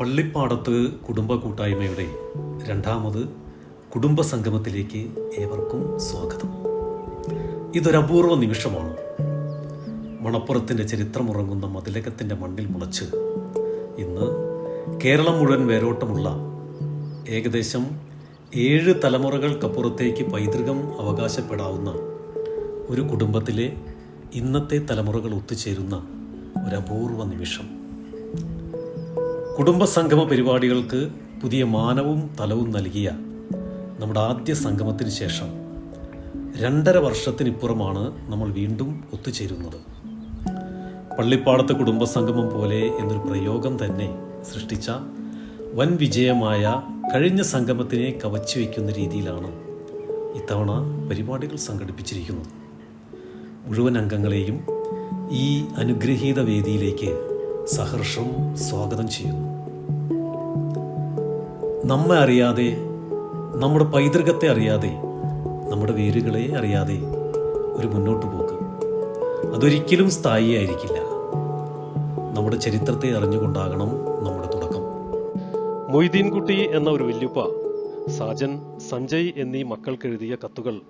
പള്ളിപ്പാടത്ത് കുടുംബ കൂട്ടായ്മയുടെ രണ്ടാമത് കുടുംബ സംഗമത്തിലേക്ക് ഏവർക്കും സ്വാഗതം. ഇതൊരപൂർവ നിമിഷമാണ്. മണപ്പുറത്തിന്റെ ചരിത്രമുറങ്ങുന്ന മതിലകത്തിന്റെ മണ്ണിൽ മുളച്ച് ഇന്ന് കേരളം മുഴുവൻ വേരോട്ടമുള്ള ഏകദേശം ഏഴ് തലമുറകൾക്കപ്പുറത്തേക്ക് പൈതൃകം അവകാശപ്പെടാവുന്ന ഒരു കുടുംബത്തിലെ ഇന്നത്തെ തലമുറകൾ ഒത്തുചേരുന്ന ഒരപൂർവ നിമിഷം. കുടുംബസംഗമ പരിപാടികൾക്ക് പുതിയ മാനവും തലവും നൽകിയ നമ്മുടെ ആദ്യ സംഗമത്തിന് ശേഷം രണ്ടര വർഷത്തിനിപ്പുറമാണ് നമ്മൾ വീണ്ടും ഒത്തുചേരുന്നത്. പള്ളിപ്പാടത്ത് കുടുംബസംഗമം പോലെ എന്നൊരു പ്രയോഗം തന്നെ സൃഷ്ടിച്ച വൻ വിജയമായ കഴിഞ്ഞ സംഗമത്തിനെ കവച്ചു വയ്ക്കുന്ന രീതിയിലാണ് ഇത്തവണ പരിപാടികൾ സംഘടിപ്പിച്ചിരിക്കുന്നത്. മുഴുവൻ അംഗങ്ങളെയും ഈ അനുഗ്രഹീത വേദിയിലേക്ക് സഹർഷം സ്വാഗതം ചെയ്യുന്നു. നമ്മെ അറിയാതെ നമ്മുടെ പൈതൃകത്തെ അറിയാതെ നമ്മുടെ വേരുകളെ അറിയാതെ ഒരു മുന്നോട്ട് പോക്ക്. അതൊരിക്കലും സ്ഥായിയായിരിക്കില്ല. നമ്മുടെ ചരിത്രത്തെ അറിഞ്ഞുകൊണ്ടാകണം നമ്മുടെ തുടക്കം. മൊയ്തീൻകുട്ടി എന്ന ഒരു വല്യുപ്പ സാജൻ സഞ്ജയ് എന്നീ മക്കൾക്കെഴുതിയ കത്തുകൾ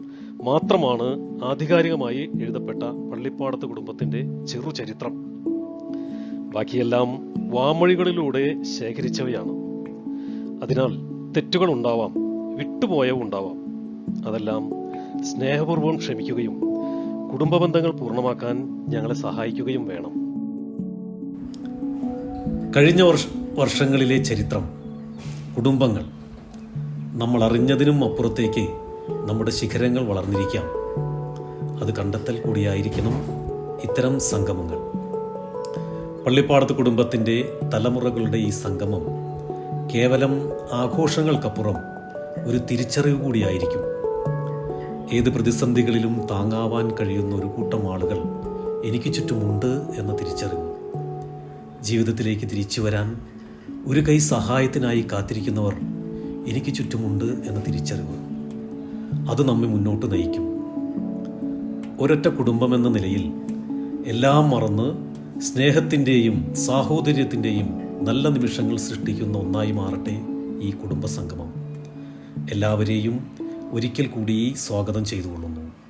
മാത്രമാണ് ആധികാരികമായി എഴുതപ്പെട്ട പള്ളിപ്പാടത്ത് കുടുംബത്തിന്റെ ചെറു ചരിത്രം ബാക്കിയെല്ലാം വാമൊഴികളിലൂടെ ശേഖരിച്ചവയാണ്. അതിനാൽ തെറ്റുകൾ ഉണ്ടാവാം വിട്ടുപോയവ ഉണ്ടാവാം. അതെല്ലാം സ്നേഹപൂർവം ക്ഷമിക്കുകയും കുടുംബ ബന്ധങ്ങൾ പൂർണമാക്കാൻ ഞങ്ങളെ സഹായിക്കുകയും വേണം. കഴിഞ്ഞ വർഷ വർഷങ്ങളിലെ ചരിത്രം കുടുംബങ്ങൾ. നമ്മൾ അറിഞ്ഞതിനും അപ്പുറത്തേക്ക് നമ്മുടെ ശിഖരങ്ങൾ വളർന്നിരിക്കാം. അത് കണ്ടെത്തൽ കൂടിയായിരിക്കണം ഇത്തരം സംഗമങ്ങൾ. പള്ളിപ്പാടത്ത് കുടുംബത്തിന്റെ തലമുറകളുടെ ഈ സംഗമം കേവലം ആഘോഷങ്ങൾക്കപ്പുറം ഒരു തിരിച്ചറിവ് കൂടിയായിരിക്കും. ഏത് പ്രതിസന്ധികളിലും താങ്ങാവാൻ കഴിയുന്ന ഒരു കൂട്ടം ആളുകൾ എനിക്ക് ചുറ്റുമുണ്ട് എന്ന തിരിച്ചറിവ്. ജീവിതത്തിലേക്ക് തിരിച്ചു വരാൻ ഒരു കൈ സഹായത്തിനായി കാത്തിരിക്കുന്നവർ എനിക്ക് ചുറ്റുമുണ്ട് എന്ന തിരിച്ചറിവ്. അത് നമ്മെ മുന്നോട്ട് നയിക്കും. ഒരൊറ്റ കുടുംബമെന്ന നിലയിൽ എല്ലാം മറന്ന് സ്നേഹത്തിന്റെയും സാഹോദര്യത്തിന്റെയും നല്ല നിമിഷങ്ങൾ സൃഷ്ടിക്കുന്ന ഒന്നായി മാറട്ടെ ഈ കുടുംബസംഗമം. എല്ലാവരെയും ഒരിക്കൽ കൂടി സ്വാഗതം ചെയ്തുകൊള്ളുന്നു.